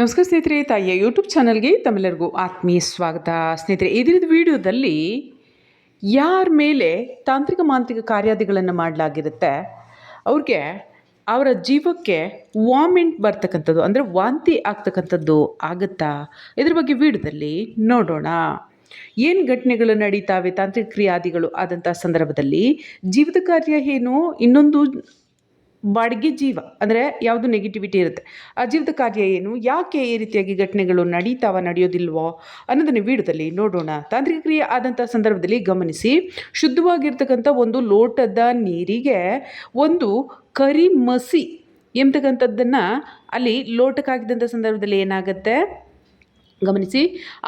ನಮಸ್ಕಾರ ಸ್ನೇಹಿತರೆ, ತಾಯಿಯ ಯೂಟ್ಯೂಬ್ ಚಾನಲ್ಗೆ ತಮ್ಮೆಲ್ಲರಿಗೂ ಆತ್ಮೀಯ ಸ್ವಾಗತ. ಸ್ನೇಹಿತರೆ ಇದಿರದ ವಿಡಿಯೋದಲ್ಲಿ ಯಾರ ಮೇಲೆ ತಾಂತ್ರಿಕ ಮಾಂತ್ರಿಕ ಕಾರ್ಯಾದಿಗಳನ್ನು ಮಾಡಲಾಗಿರುತ್ತೆ, ಅವ್ರಿಗೆ ಅವರ ಜೀವಕ್ಕೆ ವಾಮಿಂಟ್ ಬರ್ತಕ್ಕಂಥದ್ದು, ಅಂದರೆ ವಾಂತಿ ಆಗ್ತಕ್ಕಂಥದ್ದು ಆಗುತ್ತಾ? ಇದ್ರ ಬಗ್ಗೆ ವಿಡಿಯೋದಲ್ಲಿ ನೋಡೋಣ. ಏನು ಘಟನೆಗಳು ನಡೀತಾವೆ, ತಾಂತ್ರಿಕ ಕ್ರಿಯಾದಿಗಳು ಆದಂಥ ಸಂದರ್ಭದಲ್ಲಿ, ಜೀವಿತ ಕಾರ್ಯ ಏನು, ಇನ್ನೊಂದು ಬಾಡಿಗೆ ಜೀವ, ಅಂದರೆ ಯಾವುದು ನೆಗೆಟಿವಿಟಿ ಇರುತ್ತೆ. ಆ ಜೀವದ ಕಾರ್ಯ ಏನು? ಯಾಕೆ ಈ ರೀತಿಯಾಗಿ ಘಟನೆಗಳು ನಡೀತಾವ, ನಡೆಯೋದಿಲ್ವೋ ಅನ್ನೋದನ್ನು ವಿಡಿಯೋದಲ್ಲಿ ನೋಡೋಣ. ತಾಂತ್ರಿಕ ಕ್ರಿಯೆ ಆದಂಥ ಸಂದರ್ಭದಲ್ಲಿ ಗಮನಿಸಿ, ಶುದ್ಧವಾಗಿರ್ತಕ್ಕಂಥ ಒಂದು ಲೋಟದ ನೀರಿಗೆ ಒಂದು ಕರಿ ಮಸಿ ಎಂಬತಕ್ಕಂಥದ್ದನ್ನು ಅಲ್ಲಿ ಲೋಟಕ್ಕಾಗಿದ್ದಂಥ ಸಂದರ್ಭದಲ್ಲಿ ಏನಾಗುತ್ತೆ? ಗಮನಿಸಿ,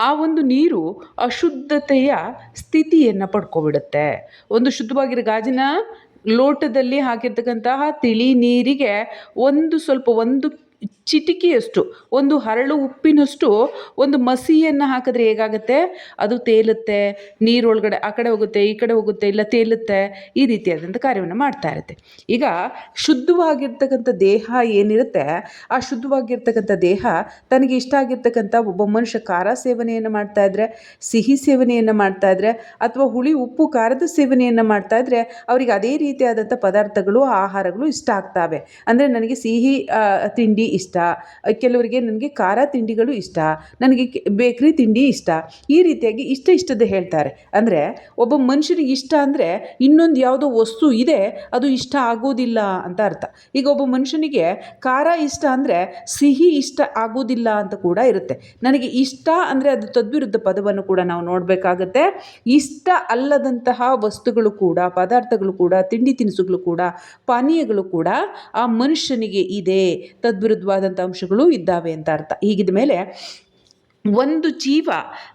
ಆ ಒಂದು ನೀರು ಅಶುದ್ಧತೆಯ ಸ್ಥಿತಿಯನ್ನು ಪಡ್ಕೊಬಿಡುತ್ತೆ. ಒಂದು ಶುದ್ಧವಾಗಿರೋ ಗಾಜಿನ ಲೋಟದಲ್ಲಿ ಹಾಕಿರ್ತಕ್ಕಂತಹ ತಿಳಿ ನೀರಿಗೆ ಒಂದು ಸ್ವಲ್ಪ ಒಂದು ಚಿಟಿಕೆಯಷ್ಟು, ಒಂದು ಹರಳು ಉಪ್ಪಿನಷ್ಟು ಒಂದು ಮಸಿಯನ್ನು ಹಾಕಿದ್ರೆ ಹೇಗಾಗುತ್ತೆ? ಅದು ತೇಲುತ್ತೆ, ನೀರೊಳಗಡೆ ಆ ಕಡೆ ಹೋಗುತ್ತೆ, ಈ ಕಡೆ ಹೋಗುತ್ತೆ, ಇಲ್ಲ ತೇಲುತ್ತೆ, ಈ ರೀತಿಯಾದಂಥ ಕಾರ್ಯವನ್ನು ಮಾಡ್ತಾ ಇರುತ್ತೆ. ಈಗ ಶುದ್ಧವಾಗಿರ್ತಕ್ಕಂಥ ದೇಹ ಏನಿರುತ್ತೆ? ಆ ಶುದ್ಧವಾಗಿರ್ತಕ್ಕಂಥ ದೇಹ ತನಗೆ ಇಷ್ಟ ಆಗಿರ್ತಕ್ಕಂಥ ಒಬ್ಬ ಮನುಷ್ಯ ಖಾರ ಸೇವನೆಯನ್ನು ಮಾಡ್ತಾ ಇದ್ರೆ, ಸಿಹಿ ಸೇವನೆಯನ್ನು ಮಾಡ್ತಾ ಇದ್ರೆ, ಅಥವಾ ಹುಳಿ ಉಪ್ಪು ಖಾರದ ಸೇವನೆಯನ್ನು ಮಾಡ್ತಾ ಇದ್ರೆ, ಅವರಿಗೆ ಅದೇ ರೀತಿಯಾದಂಥ ಪದಾರ್ಥಗಳು, ಆಹಾರಗಳು ಇಷ್ಟ ಆಗ್ತವೆ. ಅಂದರೆ ನನಗೆ ಸಿಹಿ ತಿಂಡಿ ಇಷ್ಟ ಕೆಲವರಿಗೆ ನನಗೆ ಖಾರ ತಿಂಡಿಗಳು ಇಷ್ಟ. ನನಗೆ ಬೇಕ್ರಿ ತಿಂಡಿ ಇಷ್ಟ. ಈ ರೀತಿಯಾಗಿ ಇಷ್ಟ ಇಷ್ಟದ ಹೇಳ್ತಾರೆ. ಅಂದರೆ ಒಬ್ಬ ಮನುಷ್ಯನಿಗೆ ಇಷ್ಟ ಅಂದರೆ ಇನ್ನೊಂದು ಯಾವುದೋ ವಸ್ತು ಇದೆ, ಅದು ಇಷ್ಟ ಆಗೋದಿಲ್ಲ ಅಂತ ಅರ್ಥ. ಈಗ ಒಬ್ಬ ಮನುಷ್ಯನಿಗೆ ಖಾರ ಇಷ್ಟ ಅಂದರೆ ಸಿಹಿ ಇಷ್ಟ ಆಗೋದಿಲ್ಲ ಅಂತ ಕೂಡ ಇರುತ್ತೆ. ನನಗೆ ಇಷ್ಟ ಅಂದರೆ ಅದು ತದ್ವಿರುದ್ಧ ಪದವನ್ನು ಕೂಡ ನಾವು ನೋಡಬೇಕಾಗತ್ತೆ. ಇಷ್ಟ ಅಲ್ಲದಂತಹ ವಸ್ತುಗಳು ಕೂಡ, ಪದಾರ್ಥಗಳು ಕೂಡ, ತಿಂಡಿ ತಿನಿಸುಗಳು ಕೂಡ, ಪಾನೀಯಗಳು ಕೂಡ ಆ ಮನುಷ್ಯನಿಗೆ ಇದೆ. ಅಂಶಗಳು ಇದ್ದಾವೆ ಅಂತ ಅರ್ಥ. ಹೀಗಿದ ಮೇಲೆ ಒಂದು ಜೀವ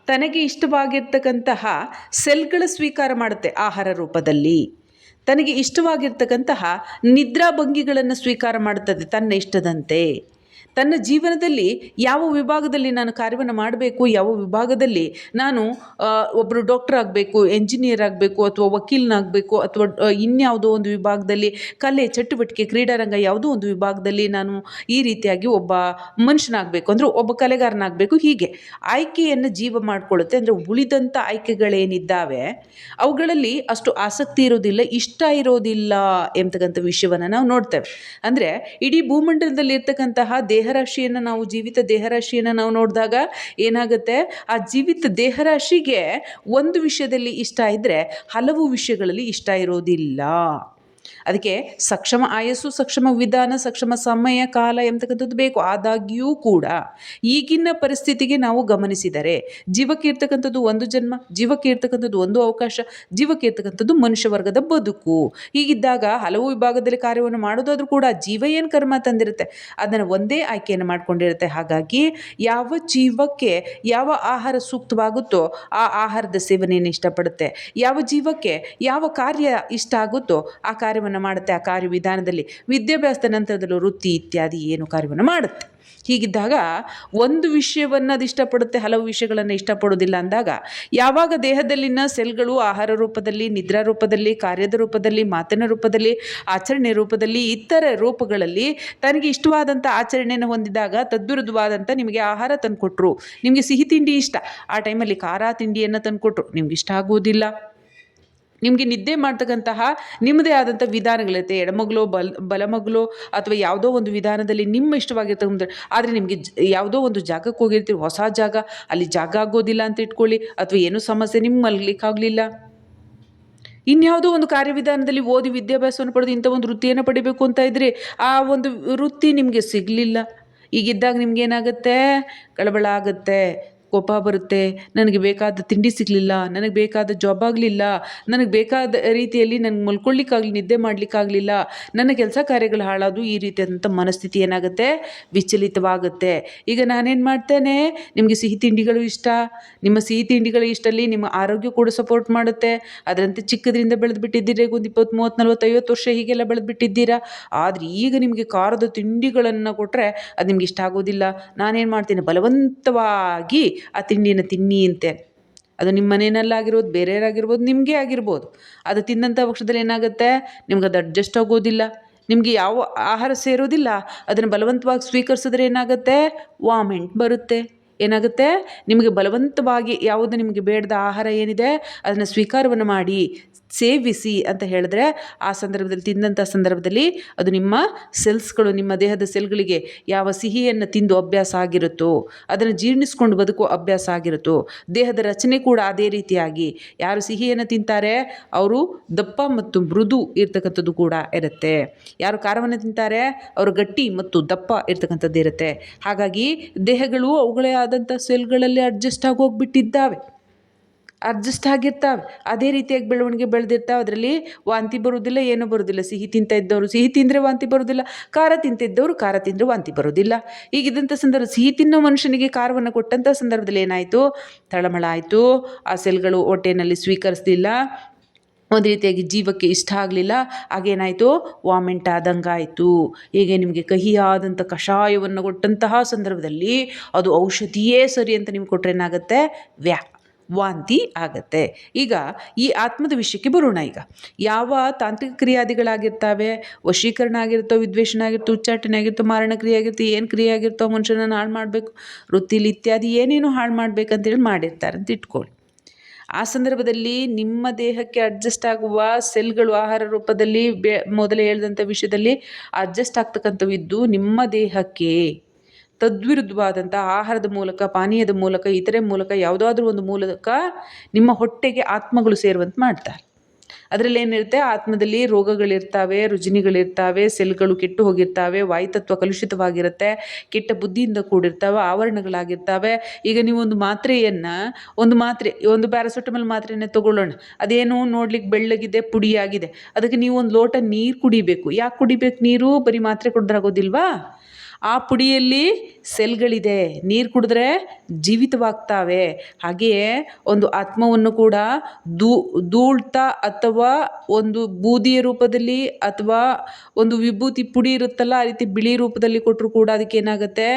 ತನಗೆ ಇಷ್ಟವಾಗಿರ್ತಕ್ಕಂತಹ ಸೆಲ್ಗಳ ಸ್ವೀಕಾರ ಮಾಡುತ್ತೆ ಆಹಾರ ರೂಪದಲ್ಲಿ. ತನಗೆ ಇಷ್ಟವಾಗಿರ್ತಕ್ಕಂತಹ ನಿದ್ರಾಭಂಗಿಗಳನ್ನು ಸ್ವೀಕಾರ ಮಾಡುತ್ತದೆ ತನ್ನ ಇಷ್ಟದಂತೆ. ತನ್ನ ಜೀವನದಲ್ಲಿ ಯಾವ ವಿಭಾಗದಲ್ಲಿ ನಾನು ಕಾರ್ಯವನ್ನು ಮಾಡಬೇಕು, ಯಾವ ವಿಭಾಗದಲ್ಲಿ ನಾನು ಒಬ್ಬರು ಡಾಕ್ಟರ್ ಆಗಬೇಕು ಎಂಜಿನಿಯರ್ ಆಗಬೇಕು, ಅಥವಾ ವಕೀಲನಾಗಬೇಕು, ಅಥವಾ ಇನ್ಯಾವುದೋ ಒಂದು ವಿಭಾಗದಲ್ಲಿ ಕಲೆ, ಚಟುವಟಿಕೆ, ಕ್ರೀಡಾರಂಗ ಯಾವುದೋ ಒಂದು ವಿಭಾಗದಲ್ಲಿ ನಾನು ಈ ರೀತಿಯಾಗಿ ಒಬ್ಬ ಮನುಷ್ಯನಾಗಬೇಕು, ಅಂದರೆ ಒಬ್ಬ ಕಲೆಗಾರನಾಗಬೇಕು. ಹೀಗೆ ಆಯ್ಕೆಯನ್ನು ಜೀವ ಮಾಡಿಕೊಳ್ಳುತ್ತೆ, ಅಂದರೆ ಉಳಿದಂಥ ಆಯ್ಕೆಗಳೇನಿದ್ದಾವೆ, ಅವುಗಳಲ್ಲಿ ಅಷ್ಟು ಆಸಕ್ತಿ ಇರೋದಿಲ್ಲ, ಇಷ್ಟ ಇರೋದಿಲ್ಲ ಎಂಬತಕ್ಕಂಥ ವಿಷಯವನ್ನು ನಾವು ನೋಡ್ತೇವೆ. ಅಂದರೆ ಇಡೀ ಭೂಮಂಡಲದಲ್ಲಿ ಇರ್ತಕ್ಕಂತಹ ದೇಹರಾಶಿಯನ್ನು ನಾವು, ಜೀವಿತ ದೇಹರಾಶಿಯನ್ನು ನಾವು ನೋಡಿದಾಗ ಏನಾಗುತ್ತೆ? ಆ ಜೀವಿತ ದೇಹರಾಶಿಗೆ ಒಂದು ವಿಷಯದಲ್ಲಿ ಇಷ್ಟ ಇದ್ದರೆ ಹಲವು ವಿಷಯಗಳಲ್ಲಿ ಇಷ್ಟ ಇರೋದಿಲ್ಲ. ಅದಕ್ಕೆ ಸಕ್ಷಮ ಆಯಸ್ಸು, ಸಕ್ಷಮ ವಿಧಾನ, ಸಕ್ಷಮ ಸಮಯ, ಕಾಲ ಎಂಬತಕ್ಕಂಥದ್ದು ಬೇಕು. ಆದಾಗ್ಯೂ ಕೂಡ ಈಗಿನ ಪರಿಸ್ಥಿತಿಗೆ ನಾವು ಗಮನಿಸಿದರೆ ಜೀವಕ್ಕೆ ಇರ್ತಕ್ಕಂಥದ್ದು ಒಂದು ಜನ್ಮ, ಜೀವಕ್ಕೆ ಇರ್ತಕ್ಕಂಥದ್ದು ಒಂದು ಅವಕಾಶ, ಜೀವಕ್ಕೆ ಇರ್ತಕ್ಕಂಥದ್ದು ಮನುಷ್ಯ ವರ್ಗದ ಬದುಕು. ಹೀಗಿದ್ದಾಗ ಹಲವು ವಿಭಾಗದಲ್ಲಿ ಕಾರ್ಯವನ್ನು ಮಾಡೋದಾದ್ರೂ ಕೂಡ ಜೀವ ಏನು ಕರ್ಮ ತಂದಿರುತ್ತೆ? ಅದನ್ನು ಒಂದೇ ಆಯ್ಕೆಯನ್ನು ಮಾಡ್ಕೊಂಡಿರುತ್ತೆ. ಹಾಗಾಗಿ ಯಾವ ಜೀವಕ್ಕೆ ಯಾವ ಆಹಾರ ಸೂಕ್ತವಾಗುತ್ತೋ ಆ ಆಹಾರದ ಸೇವನೆಯನ್ನು ಇಷ್ಟಪಡುತ್ತೆ. ಯಾವ ಜೀವಕ್ಕೆ ಯಾವ ಕಾರ್ಯ ಇಷ್ಟ ಆಗುತ್ತೋ ಆ ಕಾರ್ಯವನ್ನು ಮಾಡುತ್ತೆ ಆ ಕಾರ್ಯವಿಧಾನದಲ್ಲಿ ವಿದ್ಯಾಭ್ಯಾಸದ ನಂತರದಲ್ಲೂ ವೃತ್ತಿ ಇತ್ಯಾದಿ ಏನು ಕಾರ್ಯವನ್ನು ಮಾಡುತ್ತೆ. ಹೀಗಿದ್ದಾಗ ಒಂದು ವಿಷಯವನ್ನು ಅದು ಇಷ್ಟಪಡುತ್ತೆ, ಹಲವು ವಿಷಯಗಳನ್ನು ಇಷ್ಟಪಡೋದಿಲ್ಲ ಅಂದಾಗ, ಯಾವಾಗ ದೇಹದಲ್ಲಿನ ಸೆಲ್ಗಳು ಆಹಾರ ರೂಪದಲ್ಲಿ, ನಿದ್ರಾ ರೂಪದಲ್ಲಿ, ಕಾರ್ಯದ ರೂಪದಲ್ಲಿ, ಮಾತಿನ ರೂಪದಲ್ಲಿ, ಆಚರಣೆ ರೂಪದಲ್ಲಿ, ಇತರ ರೂಪಗಳಲ್ಲಿ ತನಗೆ ಇಷ್ಟವಾದಂಥ ಆಚರಣೆಯನ್ನು ಹೊಂದಿದಾಗ ತದ್ವಿರುದ್ಧವಾದಂಥ ನಿಮಗೆ ಆಹಾರ ತಂದುಕೊಟ್ರು. ನಿಮಗೆ ಸಿಹಿ ತಿಂಡಿ ಇಷ್ಟ. ಆ ಟೈಮಲ್ಲಿ ಖಾರ ತಿಂಡಿಯನ್ನು ತಂದುಕೊಟ್ರು. ನಿಮ್ಗೆ ಇಷ್ಟ ಆಗುವುದಿಲ್ಲ. ನಿಮಗೆ ನಿದ್ದೆ ಮಾಡ್ತಕ್ಕಂತಹ ನಿಮ್ಮದೇ ಆದಂಥ ವಿಧಾನಗಳಿರುತ್ತೆ. ಎಡಮಗ್ಲೋ, ಬಲ್, ಬಲಮಗ್ಲೋ ಅಥವಾ ಯಾವುದೋ ಒಂದು ವಿಧಾನದಲ್ಲಿ ನಿಮ್ಮ ಇಷ್ಟವಾಗಿರ್ತಕ್ಕಂಥ ಆದರೆ ನಿಮಗೆ ಯಾವುದೋ ಒಂದು ಜಾಗಕ್ಕೆ ಹೋಗಿರ್ತೀರಿ, ಹೊಸ ಜಾಗ, ಅಲ್ಲಿ ಜಾಗ ಆಗೋದಿಲ್ಲ ಅಂತ ಇಟ್ಕೊಳ್ಳಿ ಅಥವಾ ಏನೂ ಸಮಸ್ಯೆ ನಿಮ್ಗೆ ಮಲಗಲಿಕ್ಕಾಗಲಿಲ್ಲ ಇನ್ಯಾವುದೋ ಒಂದು ಕಾರ್ಯವಿಧಾನದಲ್ಲಿ ಓದಿ ವಿದ್ಯಾಭ್ಯಾಸವನ್ನು ಪಡೆದು ಇಂಥ ಒಂದು ವೃತ್ತಿಯನ್ನು ಪಡಿಬೇಕು ಅಂತ ಇದ್ದರೆ ಆ ಒಂದು ವೃತ್ತಿ ನಿಮಗೆ ಸಿಗಲಿಲ್ಲ. ಈಗಿದ್ದಾಗ ನಿಮ್ಗೆ ಏನಾಗುತ್ತೆ? ಕಳಬಳ ಆಗುತ್ತೆ. ಕೋಪ ಬರುತ್ತೆ, ನನಗೆ ಬೇಕಾದ ತಿಂಡಿ ಸಿಗಲಿಲ್ಲ, ನನಗೆ ಬೇಕಾದ ಜಾಬ್ ಆಗಲಿಲ್ಲ, ನನಗೆ ಬೇಕಾದ ರೀತಿಯಲ್ಲಿ ನನಗೆ ಮಲ್ಕೊಳ್ಳಿಕ್ಕಾಗಲಿ, ನಿದ್ದೆ ಮಾಡಲಿಕ್ಕಾಗಲಿಲ್ಲ, ನನ್ನ ಕೆಲಸ ಕಾರ್ಯಗಳು ಹಾಳಾದವು, ಈ ರೀತಿಯಾದಂಥ ಮನಸ್ಥಿತಿ ಏನಾಗುತ್ತೆ? ವಿಚಲಿತವಾಗುತ್ತೆ. ಈಗ ನಾನೇನು ಮಾಡ್ತೇನೆ? ನಿಮಗೆ ಸಿಹಿ ತಿಂಡಿಗಳು ಇಷ್ಟ. ನಿಮ್ಮ ಸಿಹಿ ತಿಂಡಿಗಳು ಇಷ್ಟಲ್ಲಿ ನಿಮ್ಮ ಆರೋಗ್ಯ ಕೂಡ ಸಪೋರ್ಟ್ ಮಾಡುತ್ತೆ. ಅದರಂತೆ ಚಿಕ್ಕದ್ರಿಂದ ಬೆಳೆದು ಬಿಟ್ಟಿದ್ದೀರಿ ಒಂದು ಇಪ್ಪತ್ತು ಮೂವತ್ತು ನಲ್ವತ್ತು ಐವತ್ತು ವರ್ಷ ಹೀಗೆಲ್ಲ ಬೆಳೆದು ಬಿಟ್ಟಿದ್ದೀರಾ ಆದರೆ ಈಗ ನಿಮಗೆ ಖಾರದ ತಿಂಡಿಗಳನ್ನು ಕೊಟ್ಟರೆ ಅದು ನಿಮ್ಗೆ ಇಷ್ಟ ಆಗೋದಿಲ್ಲ. ನಾನೇನು ಮಾಡ್ತೀನಿ? ಬಲವಂತವಾಗಿ ಆ ತಿಂಡಿನ ತಿನ್ನಿ ಅಂತೆ. ಅದು ನಿಮ್ಮ ಮನೆಯಲ್ಲಾಗಿರ್ಬೋದು, ಬೇರೆಯವರಾಗಿರ್ಬೋದು, ನಿಮಗೆ ಆಗಿರ್ಬೋದು. ಅದು ತಿಂದಂಥ ಪಕ್ಷದಲ್ಲಿ ಏನಾಗುತ್ತೆ? ನಿಮ್ಗೆ ಅದು ಅಡ್ಜಸ್ಟ್ ಆಗೋದಿಲ್ಲ. ನಿಮಗೆ ಯಾವ ಆಹಾರ ಸೇರೋದಿಲ್ಲ. ಅದನ್ನು ಬಲವಂತವಾಗಿ ಸ್ವೀಕರಿಸಿದ್ರೆ ಏನಾಗುತ್ತೆ? ವಾಮಿಂಟ್ ಬರುತ್ತೆ. ಏನಾಗುತ್ತೆ? ನಿಮಗೆ ಬಲವಂತವಾಗಿ ಯಾವುದು ನಿಮಗೆ ಬೇಡದ ಆಹಾರ ಏನಿದೆ, ಅದನ್ನು ಸ್ವೀಕಾರವನ್ನು ಮಾಡಿ, ಸೇವಿಸಿ ಅಂತ ಹೇಳಿದ್ರೆ ಆ ಸಂದರ್ಭದಲ್ಲಿ ತಿಂದಂಥ ಸಂದರ್ಭದಲ್ಲಿ ಅದು ನಿಮ್ಮ ಸೆಲ್ಸ್ಗಳು, ನಿಮ್ಮ ದೇಹದ ಸೆಲ್ಗಳಿಗೆ ಯಾವ ಸಿಹಿಯನ್ನು ತಿಂದು ಅಭ್ಯಾಸ ಆಗಿರುತ್ತೋ, ಅದನ್ನು ಜೀರ್ಣಿಸ್ಕೊಂಡು ಬದುಕುವ ಅಭ್ಯಾಸ ಆಗಿರುತ್ತೋ, ದೇಹದ ರಚನೆ ಕೂಡ ಅದೇ ರೀತಿಯಾಗಿ ಯಾರು ಸಿಹಿಯನ್ನು ತಿಂತಾರೆ, ಅವರು ದಪ್ಪ ಮತ್ತು ಮೃದು ಇರ್ತಕ್ಕಂಥದ್ದು ಕೂಡ ಇರುತ್ತೆ. ಯಾರು ಖಾರವನ್ನು ತಿಂತಾರೆ, ಅವರು ಗಟ್ಟಿ ಮತ್ತು ದಪ್ಪ ಇರ್ತಕ್ಕಂಥದ್ದು ಇರುತ್ತೆ ಹಾಗಾಗಿ ದೇಹಗಳು ಅವುಗಳೇ ಆದಂಥ ಸೆಲ್ಗಳಲ್ಲಿ ಅಡ್ಜಸ್ಟ್ ಆಗಿ ಹೋಗ್ಬಿಟ್ಟಿದ್ದಾವೆ. ಅಡ್ಜಸ್ಟ್ ಆಗಿರ್ತಾವೆ. ಅದೇ ರೀತಿಯಾಗಿ ಬೆಳವಣಿಗೆ ಬೆಳೆದಿರ್ತಾವೆ. ಅದರಲ್ಲಿ ವಾಂತಿ ಬರೋದಿಲ್ಲ ಏನೂ ಬರೋದಿಲ್ಲ ಸಿಹಿ ತಿಂತ ಇದ್ದವರು ಸಿಹಿ ತಿಂದರೆ ವಾಂತಿ ಬರೋದಿಲ್ಲ ಖಾರ ತಿಂತಿದ್ದವರು ಖಾರ ತಿಂದರೆ ವಾಂತಿ ಬರೋದಿಲ್ಲ ಈಗಿದ್ದಂಥ ಸಂದರ್ಭ ಸಿಹಿ ತಿನ್ನೋ ಮನುಷ್ಯನಿಗೆ ಖಾರವನ್ನು ಕೊಟ್ಟಂಥ ಸಂದರ್ಭದಲ್ಲಿ ಏನಾಯಿತು? ತಳಮಳ ಆಯಿತು. ಆ ಸೆಲ್ಗಳು ಹೊಟ್ಟೆನಲ್ಲಿ ಸ್ವೀಕರಿಸಲಿಲ್ಲ. ಒಂದು ರೀತಿಯಾಗಿ ಜೀವಕ್ಕೆ ಇಷ್ಟ ಆಗಲಿಲ್ಲ ಆಗೇನಾಯಿತು ವಾಮಿಂಟ್ ಆದಂಗಾಯಿತು. ಹೀಗೆ ನಿಮಗೆ ಕಹಿಯಾದಂಥ ಕಷಾಯವನ್ನು ಕೊಟ್ಟಂತಹ ಸಂದರ್ಭದಲ್ಲಿ ಅದು ಔಷಧಿಯೇ ಸರಿ ಅಂತ ನಿಮ್ಗೆ ಕೊಟ್ಟರೆ ಏನಾಗುತ್ತೆ? ವ್ಯಾ, ವಾಂತಿ ಆಗತ್ತೆ. ಈಗ ಈ ಆತ್ಮದ ವಿಷಯಕ್ಕೆ ಬರೋಣ ಈಗ. ಯಾವ ತಾಂತ್ರಿಕ ಕ್ರಿಯಾದಿಗಳಾಗಿರ್ತಾವೆ? ವಶೀಕರಣ ಆಗಿರ್ತೋ, ವಿದ್ವೇಷಣ ಆಗಿರ್ತೋ, ಉಚ್ಚಾಟನೆ ಆಗಿರ್ತೋ, ಮಾರಣ ಕ್ರಿಯೆ ಆಗಿರ್ತೋ, ಏನು ಕ್ರಿಯೆ ಆಗಿರ್ತೋ, ಮನುಷ್ಯನನ್ನು ಹಾಳು ಮಾಡಬೇಕು, ವೃತ್ತಿಲಿ ಇತ್ಯಾದಿ ಏನೇನು ಹಾಳು ಮಾಡ್ಬೇಕಂತೇಳಿ ಮಾಡಿರ್ತಾರೆ ಅಂತ ಇಟ್ಕೊಳ್ಳಿ. ಆ ಸಂದರ್ಭದಲ್ಲಿ ನಿಮ್ಮ ದೇಹಕ್ಕೆ ಅಡ್ಜಸ್ಟ್ ಆಗುವ ಸೆಲ್ಗಳು ಆಹಾರ ರೂಪದಲ್ಲಿ ಬೆ, ಮೊದಲೇ ಹೇಳಿದಂಥ ವಿಷಯದಲ್ಲಿ ಅಡ್ಜಸ್ಟ್ ಆಗ್ತಕ್ಕಂಥವು ಇದ್ದು ನಿಮ್ಮ ದೇಹಕ್ಕೆ ತದ್ವಿರುದ್ಧವಾದಂಥ ಆಹಾರದ ಮೂಲಕ, ಪಾನೀಯದ ಮೂಲಕ, ಇತರೆ ಮೂಲಕ ಯಾವುದಾದ್ರೂ ಒಂದು ಮೂಲಕ ನಿಮ್ಮ ಹೊಟ್ಟೆಗೆ ಆತ್ಮಗಳು ಸೇರುವಂತೆ ಮಾಡ್ತಾರೆ. ಅದರಲ್ಲಿ ಏನಿರುತ್ತೆ? ಆತ್ಮದಲ್ಲಿ ರೋಗಗಳಿರ್ತಾವೆ, ರುಜಿನಿಗಳಿರ್ತಾವೆ, ಸೆಲ್ಗಳು ಕೆಟ್ಟು ಹೋಗಿರ್ತಾವೆ ವಾಯುತತ್ವ ಕಲುಷಿತವಾಗಿರುತ್ತೆ, ಕೆಟ್ಟ ಬುದ್ಧಿಯಿಂದ ಕೂಡಿರ್ತಾವೆ, ಆವರಣಗಳಾಗಿರ್ತಾವೆ. ಈಗ ನೀವು ಒಂದು ಮಾತ್ರೆಯನ್ನು, ಒಂದು ಮಾತ್ರೆ, ಒಂದು ಪ್ಯಾರಾಸಿಟಮಲ್ ಮಾತ್ರೆನೇ ತಗೊಳ್ಳೋಣ. ಅದೇನು ನೋಡ್ಲಿಕ್ಕೆ ಬೆಳ್ಳಗಿದೆ, ಪುಡಿಯಾಗಿದೆ. ಅದಕ್ಕೆ ನೀವು ಒಂದು ಲೋಟ ನೀರು ಕುಡಿಬೇಕು. ಯಾಕೆ ಕುಡಿಬೇಕು ನೀರು? ಬರೀ ಮಾತ್ರೆ ಕುಡಿದ್ರಾಗೋದಿಲ್ವಾ? ಆ ಪುಡಿಯಲ್ಲಿ ಸೆಲ್ಗಳಿದೆ. ನೀರು ಕುಡಿದ್ರೆ ಜೀವಿತವಾಗ್ತಾವೆ. ಹಾಗೆಯೇ ಒಂದು ಆತ್ಮವನ್ನು ಕೂಡ ದೂ ಧೂಳ್ತ ಅಥವಾ ಒಂದು ಬೂದಿಯ ರೂಪದಲ್ಲಿ ಅಥವಾ ಒಂದು ವಿಭೂತಿ ಪುಡಿ ಇರುತ್ತಲ್ಲ, ಆ ರೀತಿ ಬಿಳಿ ರೂಪದಲ್ಲಿ ಕೊಟ್ಟರು ಕೂಡ ಅದಕ್ಕೆ ಏನಾಗುತ್ತೆ?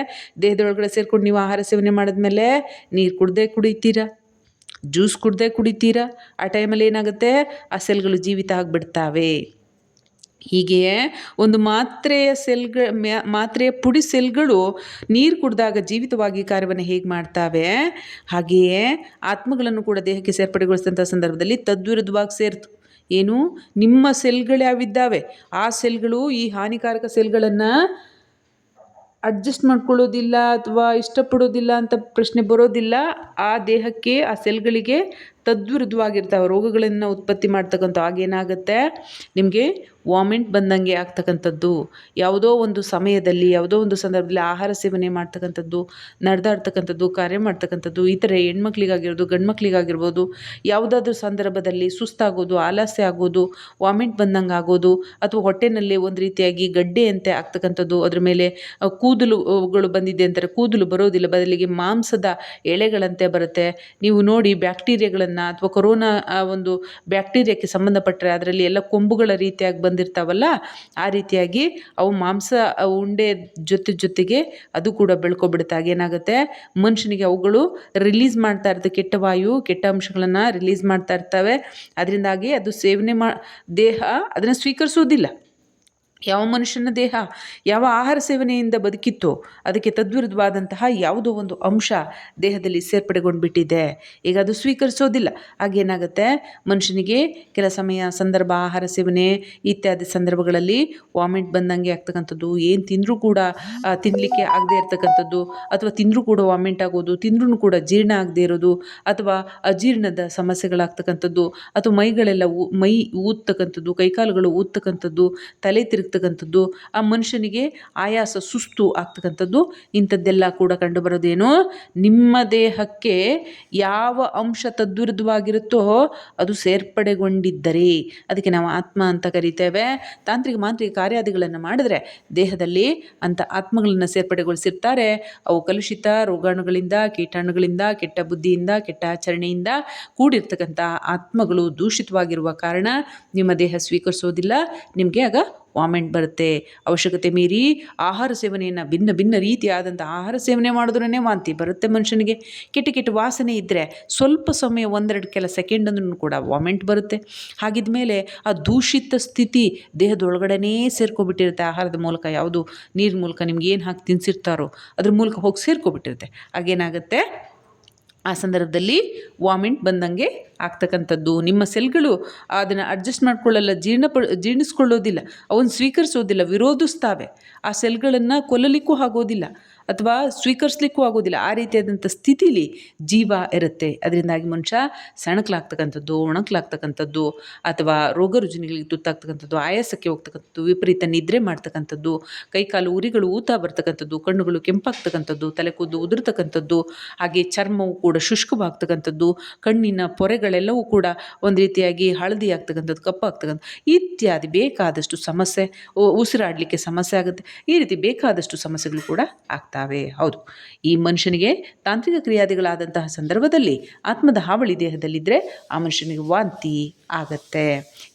ದೇಹದೊಳಗಡೆ ಸೇರಿಕೊಂಡು ನೀವು ಆಹಾರ ಸೇವನೆ ಮಾಡಿದ್ಮೇಲೆ ನೀರು ಕುಡ್ದೇ ಕುಡಿತೀರಾ? ಜ್ಯೂಸ್ ಕುಡ್ದೇ ಕುಡಿತೀರಾ? ಆ ಟೈಮಲ್ಲಿ ಏನಾಗುತ್ತೆ? ಆ ಸೆಲ್ಗಳು ಜೀವಿತ ಆಗಿಬಿಡ್ತಾವೆ. ಹೀಗೆಯೇ ಒಂದು ಮಾತ್ರೆಯ ಸೆಲ್ಗ ಮಾತ್ರೆಯ ಪುಡಿ ಸೆಲ್ಗಳು ನೀರು ಕುಡಿದಾಗ ಜೀವಿತವಾಗಿ ಕಾರ್ಯವನ್ನು ಹೇಗೆ ಮಾಡ್ತಾವೆ? ಹಾಗೆಯೇ ಆತ್ಮಗಳನ್ನು ಕೂಡ ದೇಹಕ್ಕೆ ಸೇರ್ಪಡೆಗೊಳಿಸಿದಂಥ ಸಂದರ್ಭದಲ್ಲಿ ತದ್ವಿರುದ್ಧವಾಗಿ ಸೇರ್ತು. ಏನು? ನಿಮ್ಮ ಸೆಲ್ಗಳು ಯಾವಿದ್ದಾವೆ ಆ ಸೆಲ್ಗಳು ಈ ಹಾನಿಕಾರಕ ಸೆಲ್ಗಳನ್ನು ಅಡ್ಜಸ್ಟ್ ಮಾಡ್ಕೊಳ್ಳೋದಿಲ್ಲ ಅಥವಾ ಇಷ್ಟಪಡೋದಿಲ್ಲ ಅಂತ ಪ್ರಶ್ನೆ ಬರೋದಿಲ್ಲ. ಆ ದೇಹಕ್ಕೆ, ಆ ಸೆಲ್ಗಳಿಗೆ ತದ್ವಿರುದ್ಧವಾಗಿರ್ತಾವೆ ರೋಗಗಳನ್ನು ಉತ್ಪತ್ತಿ ಮಾಡ್ತಕ್ಕಂಥ ಆಗೇನಾಗುತ್ತೆ ನಿಮಗೆ ವಾಮಿಂಟ್ ಬಂದಂಗೆ ಆಗ್ತಕ್ಕಂಥದ್ದು. ಯಾವುದೋ ಒಂದು ಸಮಯದಲ್ಲಿ, ಯಾವುದೋ ಒಂದು ಸಂದರ್ಭದಲ್ಲಿ ಆಹಾರ ಸೇವನೆ ಮಾಡ್ತಕ್ಕಂಥದ್ದು, ನಡೆದಾಡ್ತಕ್ಕಂಥದ್ದು, ಕಾರ್ಯ ಮಾಡ್ತಕ್ಕಂಥದ್ದು ಇತರೆ ಹೆಣ್ಮಕ್ಳಿಗಾಗಿರ್ಬೋದು ಗಂಡು ಮಕ್ಳಿಗಾಗಿರ್ಬೋದು ಯಾವುದಾದ್ರೂ ಸಂದರ್ಭದಲ್ಲಿ ಸುಸ್ತಾಗೋದು, ಆಲಸ್ಯ ಆಗೋದು, ವಾಮಿಂಟ್ ಬಂದಂಗೆ ಆಗೋದು ಅಥವಾ ಹೊಟ್ಟೆನಲ್ಲಿ ಒಂದು ರೀತಿಯಾಗಿ ಗಡ್ಡೆಯಂತೆ ಆಗ್ತಕ್ಕಂಥದ್ದು, ಅದ್ರ ಮೇಲೆ ಕೂದಲುಗಳು ಬಂದಿದೆ ಅಂತಾರೆ, ಕೂದಲು ಬರೋದಿಲ್ಲ, ಬದಲಿಗೆ ಮಾಂಸದ ಎಳೆಗಳಂತೆ ಬರುತ್ತೆ. ನೀವು ನೋಡಿ ಬ್ಯಾಕ್ಟೀರಿಯಾಗಳನ್ನು ಅಥವಾ ಕೊರೋನಾ ಒಂದು ಬ್ಯಾಕ್ಟೀರಿಯಾಕ್ಕೆ ಸಂಬಂಧಪಟ್ಟರೆ ಅದರಲ್ಲಿ ಎಲ್ಲ ಕೊಂಬುಗಳ ರೀತಿಯಾಗಿ ಬಂದಿರ್ತಾವಲ್ಲ, ಆ ರೀತಿಯಾಗಿ ಅವು ಮಾಂಸ ಉಂಡೆ ಜೊತೆ ಜೊತೆಗೆ ಅದು ಕೂಡ ಬೆಳ್ಕೊಬಿಡುತ್ತೆ. ಏನಾಗುತ್ತೆ ಮನುಷ್ಯನಿಗೆ ಅವುಗಳು ರಿಲೀಸ್ ಮಾಡ್ತಾ ಇರ್ತದೆ ಕೆಟ್ಟ ವಾಯು, ಕೆಟ್ಟ ಅಂಶಗಳನ್ನು ರಿಲೀಸ್ ಮಾಡ್ತಾ ಇರ್ತವೆ. ಅದರಿಂದಾಗಿ ಅದು ಸೇವನೆ ಮಾ, ದೇಹ ಅದನ್ನು ಸ್ವೀಕರಿಸೋದಿಲ್ಲ ಯಾವ ಮನುಷ್ಯನ ದೇಹ, ಯಾವ ಆಹಾರ ಸೇವನೆಯಿಂದ ಬದುಕಿತ್ತೋ ಅದಕ್ಕೆ ತದ್ವಿರುದ್ಧವಾದಂತಹ ಯಾವುದೋ ಒಂದು ಅಂಶ ದೇಹದಲ್ಲಿ ಸೇರ್ಪಡೆಗೊಂಡು ಬಿಟ್ಟಿದೆ ಈಗ ಅದು ಸ್ವೀಕರಿಸೋದಿಲ್ಲ. ಆಗೇನಾಗುತ್ತೆ ಮನುಷ್ಯನಿಗೆ ಕೆಲ ಸಮಯ ಸಂದರ್ಭ, ಆಹಾರ ಸೇವನೆ ಇತ್ಯಾದಿ ಸಂದರ್ಭಗಳಲ್ಲಿ ವಾಮಿಟ್ ಬಂದಂಗೆ ಆಗ್ತಕ್ಕಂಥದ್ದು, ಏನು ತಿಂದರೂ ಕೂಡ ತಿನ್ನಲಿಕ್ಕೆ ಆಗದೆ ಇರ್ತಕ್ಕಂಥದ್ದು, ಅಥವಾ ತಿಂದರೂ ಕೂಡ ವಾಮಿಟ್ ಆಗೋದು ತಿಂದ್ರೂ ಕೂಡ ಜೀರ್ಣ ಆಗದೆ ಇರೋದು, ಅಥವಾ ಅಜೀರ್ಣದ ಸಮಸ್ಯೆಗಳಾಗ್ತಕ್ಕಂಥದ್ದು, ಅಥವಾ ಮೈಗಳೆಲ್ಲ ಮೈ ಊದ್ತಕ್ಕಂಥದ್ದು, ಕೈಕಾಲುಗಳು ಊದ್ತಕ್ಕಂಥದ್ದು, ತಲೆ ತಿರುಗಿ ಆಗ್ತಕ್ಕಂಥದ್ದು ಆ ಮನುಷ್ಯನಿಗೆ ಆಯಾಸ, ಸುಸ್ತು ಆಗ್ತಕ್ಕಂಥದ್ದು, ಇಂಥದ್ದೆಲ್ಲ ಕೂಡ ಕಂಡುಬರೋದೇನು ನಿಮ್ಮ ದೇಹಕ್ಕೆ ಯಾವ ಅಂಶ ತದ್ವಿರುದ್ಧವಾಗಿರುತ್ತೋ ಅದು ಸೇರ್ಪಡೆಗೊಂಡಿದ್ದರೆ, ಅದಕ್ಕೆ ನಾವು ಆತ್ಮ ಅಂತ ಕರಿತೇವೆ. ತಾಂತ್ರಿಕ ಮಾಂತ್ರಿಕ ಕಾರ್ಯಾದಿಗಳನ್ನು ಮಾಡಿದ್ರೆ ದೇಹದಲ್ಲಿ ಅಂಥ ಆತ್ಮಗಳನ್ನು ಸೇರ್ಪಡೆಗೊಳಿಸಿರ್ತಾರೆ. ಅವು ಕಲುಷಿತ ರೋಗಾಣುಗಳಿಂದ, ಕೀಟಾಣುಗಳಿಂದ, ಕೆಟ್ಟ ಬುದ್ಧಿಯಿಂದ, ಕೆಟ್ಟ ಆಚರಣೆಯಿಂದ ಕೂಡಿರ್ತಕ್ಕಂಥ ಆತ್ಮಗಳು ದೂಷಿತವಾಗಿರುವ ಕಾರಣ ನಿಮ್ಮ ದೇಹ ಸ್ವೀಕರಿಸೋದಿಲ್ಲ. ನಿಮಗೆ ಆಗ ವಾಮೆಂಟ್ ಬರುತ್ತೆ, ಅವಶ್ಯಕತೆ ಮೀರಿ ಆಹಾರ ಸೇವನೆಯನ್ನು ಭಿನ್ನ ಭಿನ್ನ ರೀತಿಯಾದಂಥ ಆಹಾರ ಸೇವನೆ ಮಾಡಿದ್ರೇ ವಾಂತಿ. ಬರುತ್ತೆ ಮನುಷ್ಯನಿಗೆ. ಕೆಟ್ಟ ಕೆಟ್ಟ ವಾಸನೆ ಇದ್ದರೆ ಸ್ವಲ್ಪ ಸಮಯ ಒಂದೆರಡು ಕೆಲ ಸೆಕೆಂಡ್ ಅಂದ್ರೂ ಕೂಡ ವಾಮೆಂಟ್ ಬರುತ್ತೆ. ಹಾಗಿದ್ಮೇಲೆ ಆ ದೂಷಿತ ಸ್ಥಿತಿ ದೇಹದೊಳಗಡೆನೇ ಸೇರ್ಕೊಬಿಟ್ಟಿರುತ್ತೆ. ಆಹಾರದ ಮೂಲಕ ಯಾವುದು ನೀರಿನ ಮೂಲಕ ನಿಮ್ಗೆ ಏನು ಹಾಕಿ ತಿನ್ಸಿರ್ತಾರೋ ಅದ್ರ ಮೂಲಕ ಹೋಗಿ ಸೇರ್ಕೊಬಿಟ್ಟಿರುತ್ತೆ. ಆಗೇನಾಗುತ್ತೆ ಆ ಸಂದರ್ಭದಲ್ಲಿ ವಾಮಿಂಟ್ ಬಂದಂಗೆ ಆಗ್ತಕ್ಕಂಥದ್ದು. ನಿಮ್ಮ ಸೆಲ್ಗಳು ಅದನ್ನು ಅಡ್ಜಸ್ಟ್ ಮಾಡ್ಕೊಳ್ಳಲ್ಲ ಜೀರ್ಣಪ ಜೀರ್ಣಿಸ್ಕೊಳ್ಳೋದಿಲ್ಲ, ಅವನ್ನು ಸ್ವೀಕರಿಸೋದಿಲ್ಲ, ವಿರೋಧಿಸ್ತಾವೆ. ಆ ಸೆಲ್ಗಳನ್ನು ಕೊಲ್ಲಲಿಕ್ಕೂ ಆಗೋದಿಲ್ಲ. ಅಥವಾ ಸ್ವೀಕರಿಸ್ಲಿಕ್ಕೂ ಆಗೋದಿಲ್ಲ ಆ ರೀತಿಯಾದಂಥ ಸ್ಥಿತಿಲಿ ಜೀವ ಇರುತ್ತೆ. ಅದರಿಂದಾಗಿ ಮನುಷ್ಯ ಸಣಕಲಾಗ್ತಕ್ಕಂಥದ್ದು, ಒಣಕ್ಲಾಗ್ತಕ್ಕಂಥದ್ದು ಅಥವಾ ರೋಗ ರುಜಿನಗಳಿಗೆ ತುತ್ತಾಗ್ತಕ್ಕಂಥದ್ದು, ಆಯಾಸಕ್ಕೆ ಹೋಗ್ತಕ್ಕಂಥದ್ದು, ವಿಪರೀತ ನಿದ್ರೆ ಮಾಡ್ತಕ್ಕಂಥದ್ದು, ಕೈಕಾಲು ಉರಿಗಳು ಊತ ಬರ್ತಕ್ಕಂಥದ್ದು, ಕಣ್ಣುಗಳು ಕೆಂಪಾಗ್ತಕ್ಕಂಥದ್ದು, ತಲೆ ಕೂದಲು ಉದುರ್ತಕ್ಕಂಥದ್ದು, ಹಾಗೆ ಚರ್ಮವು ಕೂಡ ಶುಷ್ಕವಾಗ್ತಕ್ಕಂಥದ್ದು, ಕಣ್ಣಿನ ಪೊರೆಗಳೆಲ್ಲವೂ ಕೂಡ ಒಂದು ರೀತಿಯಾಗಿ ಹಳದಿ ಆಗ್ತಕ್ಕಂಥದ್ದು ಕಪ್ಪಾಗ್ತಕ್ಕಂಥ ಇತ್ಯಾದಿ ಬೇಕಾದಷ್ಟು ಸಮಸ್ಯೆ, ಉಸಿರಾಡಲಿಕ್ಕೆ ಸಮಸ್ಯೆ ಆಗುತ್ತೆ. ಈ ರೀತಿ ಬೇಕಾದಷ್ಟು ಸಮಸ್ಯೆಗಳು ಕೂಡ ಆಗ್ತಾವೆ ಹೌದು, ಈ ಮನುಷ್ಯನಿಗೆ ತಾಂತ್ರಿಕ ಕ್ರಿಯಾದಿಗಳಾದಂತಹ ಸಂದರ್ಭದಲ್ಲಿ ಆತ್ಮದ ಹಾವಳಿ ದೇಹದಲ್ಲಿದ್ದರೆ ಆ ಮನುಷ್ಯನಿಗೆ ವಾಂತಿ ಆಗತ್ತೆ.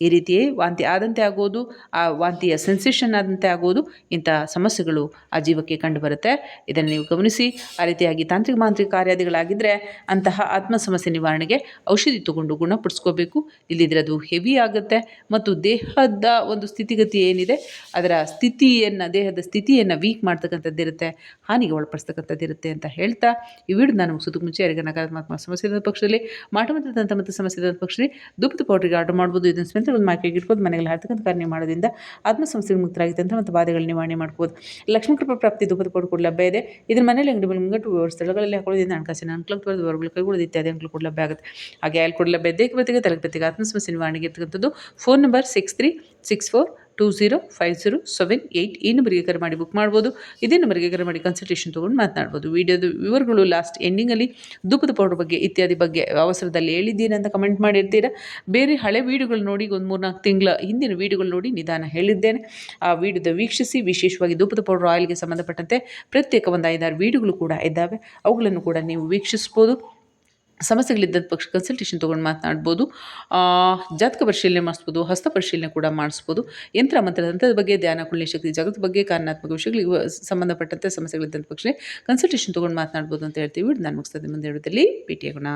ಈ ರೀತಿ ವಾಂತಿ ಆದಂತೆ ಆಗೋದು, ಆ ವಾಂತಿಯ ಸೆನ್ಸೇಷನ್ ಆದಂತೆ ಆಗೋದು, ಇಂಥ ಸಮಸ್ಯೆಗಳು ಆ ಜೀವಕ್ಕೆ ಕಂಡುಬರುತ್ತೆ. ಇದನ್ನು ನೀವು ಗಮನಿಸಿ, ಆ ರೀತಿಯಾಗಿ ತಾಂತ್ರಿಕ ಮಾಂತ್ರಿಕ ಕಾರ್ಯಾದಿಗಳಾಗಿದ್ದರೆ ಅಂತಹ ಆತ್ಮ ಸಮಸ್ಯೆ ನಿವಾರಣೆಗೆ ಔಷಧಿ ತಗೊಂಡು ಗುಣಪಡಿಸ್ಕೋಬೇಕು ಇಲ್ಲಿದ್ರೆ ಅದು ಹೆವಿ ಆಗುತ್ತೆ ಮತ್ತು ದೇಹದ ಒಂದು ಸ್ಥಿತಿಗತಿ ಏನಿದೆ, ಅದರ ಸ್ಥಿತಿಯನ್ನು, ದೇಹದ ಸ್ಥಿತಿಯನ್ನು ವೀಕ್ ಮಾಡ್ತಕ್ಕಂಥದ್ದು ಇರುತ್ತೆ ಹಾನಿಗೆ ಒಳಪಡಿಸ್ತಕ್ಕಂಥದ್ದಿರುತ್ತೆ ಅಂತ ಹೇಳ್ತಾ ಈ ವಿಡಿಯೋ ನಾನು ಮುಗಿಸೋದಕ್ಕೆ ಮುಂಚೆ ಯಾರಿಗೆ ನಕಾರಾತ್ಮಕ ಸಮಸ್ಯೆ ಪಕ್ಷದಲ್ಲಿ ಮಾಟ ಮತ್ತು ದಂತ ಮತ್ತು ಸಮಸ್ಯೆ ಇರೋದ ಪಕ್ಷದಲ್ಲಿ ದುಪ್ಪದ ಪೌಡ್ರಿಗೆ ಆರ್ಡರ್ ಮಾಡ್ಬೋದು. ಇದನ್ನು ಸ್ಮೆಂತ್ ಒಂದು ಮಾರ್ಕೆಟ್ಗೆ ಇಟ್ಬೋದು. ಮನೆಯಲ್ಲಿ ಹಾರ್ತಕ್ಕಂಥ ಕಾರ್ಯ ಮಾಡೋದ್ರಿಂದ ಆತ್ಮ ಸಮಸ್ಯೆಗೆ ಅಂತ ಮತ್ತು ಬಾಧೆಗಳು ನಿವಾರಣೆ ಮಾಡ್ಬೋದು. ಲಕ್ಷ್ಮೀ ಕೃಪಾ ಪ್ರಾಪ್ತಿ ದುಪ್ಪದ ಪೌಡರ್ ಕೂಡ ಲಭ್ಯ ಇದೆ. ಇದ್ರ ಮನೆಯಲ್ಲಿ ಅಂಗಡಿ ಮುಂಗಟ್ಟು ಸ್ಥಳಗಳಲ್ಲಿ ಹಾಕೊಳ್ಳೋದ್ರಿಂದ ಹಣಕಾಸಿನ ಅನುಕೂಲ ಬರೋದು ವರ್ಗಗಳು ಕೈಗೊಳ್ಳೋದು ಇತ್ಯಾದಿ ಅನುಕೂಲ ಕೂಡ ಲಭ್ಯ ಆಗುತ್ತೆ. ಹಾಗೆ ಅಲ್ಲಿ ಕೂಡ ಲಭ್ಯ ಇದೆ ಬತ್ತಿಗೆ ತಲೆಗತ್ತಿಗೆ ಆತ್ಮ ಸಮಸ್ಯೆ ನಿವಾರಣೆಗೆ ಇರ್ತಕ್ಕಂಥದ್ದು phone number six three six four two zero five zero seven eight ಈ ನಂಬರಿಗೆ ಕರೆ ಮಾಡಿ ಬುಕ್ ಮಾಡ್ಬೋದು. ಇದೇ ನಂಬರಿಗೆ ಕರೆ ಮಾಡಿ ಕನ್ಸಲ್ಟೇಷನ್ ತೊಗೊಂಡು ಮಾತನಾಡ್ಬೋದು. ವೀಡಿಯೋದ ವಿವರಗಳು ಲಾಸ್ಟ್ ಎಂಡಿಂಗಲ್ಲಿ ಧೂಪದ ಪೌಡರ್ ಬಗ್ಗೆ ಇತ್ಯಾದಿ ಬಗ್ಗೆ ಅವಸರದಲ್ಲಿ ಹೇಳಿದ್ದೀನಿ ಅಂತ ಕಮೆಂಟ್ ಮಾಡಿರ್ತೀರಾ. ಬೇರೆ ಹಳೆ ವೀಡಿಯೋಗಳು ನೋಡಿ ಒಂದು ಮೂರ್ನಾಲ್ಕು ತಿಂಗಳ ಹಿಂದಿನ ವೀಡಿಯೋಗಳು ನೋಡಿ ನಿಧಾನ ಹೇಳಿದ್ದೇನೆ. ಆ ವೀಡಿಯೋದ ವೀಕ್ಷಿಸಿ, ವಿಶೇಷವಾಗಿ ಧೂಪದ ಪೌಡರ್ ಆಯಿಲ್ಗೆ ಸಂಬಂಧಪಟ್ಟಂತೆ ಪ್ರತ್ಯೇಕ ಒಂದು ಐದಾರು ವೀಡಿಯೋಗಳು ಕೂಡ ಇದ್ದಾವೆ. ಅವುಗಳನ್ನು ಕೂಡ ನೀವು ವೀಕ್ಷಿಸ್ಬೋದು. ಸಮಸ್ಯೆಗಳಿದ್ದ ಪಕ್ಷ ಕನ್ಸಲ್ಟೇಷನ್ ತೊಗೊಂಡು ಮಾತನಾಡ್ಬೋದು. ಜಾತಕ ಪರಿಶೀಲನೆ ಮಾಡಿಸ್ಬೋದು, ಹಸ್ತ ಪರಿಶೀಲನೆ ಕೂಡ ಮಾಡಿಸ್ಬೋದು. ಯಂತ್ರ ಮಂತ್ರದಂಥದ ಬಗ್ಗೆ, ಧ್ಯಾನ ಕುಳ್ಳಿ ಶಕ್ತಿ ಜಗತ್ತು ಬಗ್ಗೆ, ಕಾರಣಾತ್ಮಕ ವಿಷಯಗಳಿಗೆ ಸಂಬಂಧಪಟ್ಟಂತೆ ಸಮಸ್ಯೆಗಳಿದ್ದಂಥ ಪಕ್ಷ ಕನ್ಸಲ್ಟೇಷನ್ ತೊಗೊಂಡು ಮಾತನಾಡ್ಬೋದು ಅಂತ ಹೇಳ್ತೀವಿ. ನಾನು ಮುಗಿಸ್ತದೆ ಮುಂದೆ ಹೇಳೋದಲ್ಲಿ ಭೇಟಿಯಾಗೋಣ.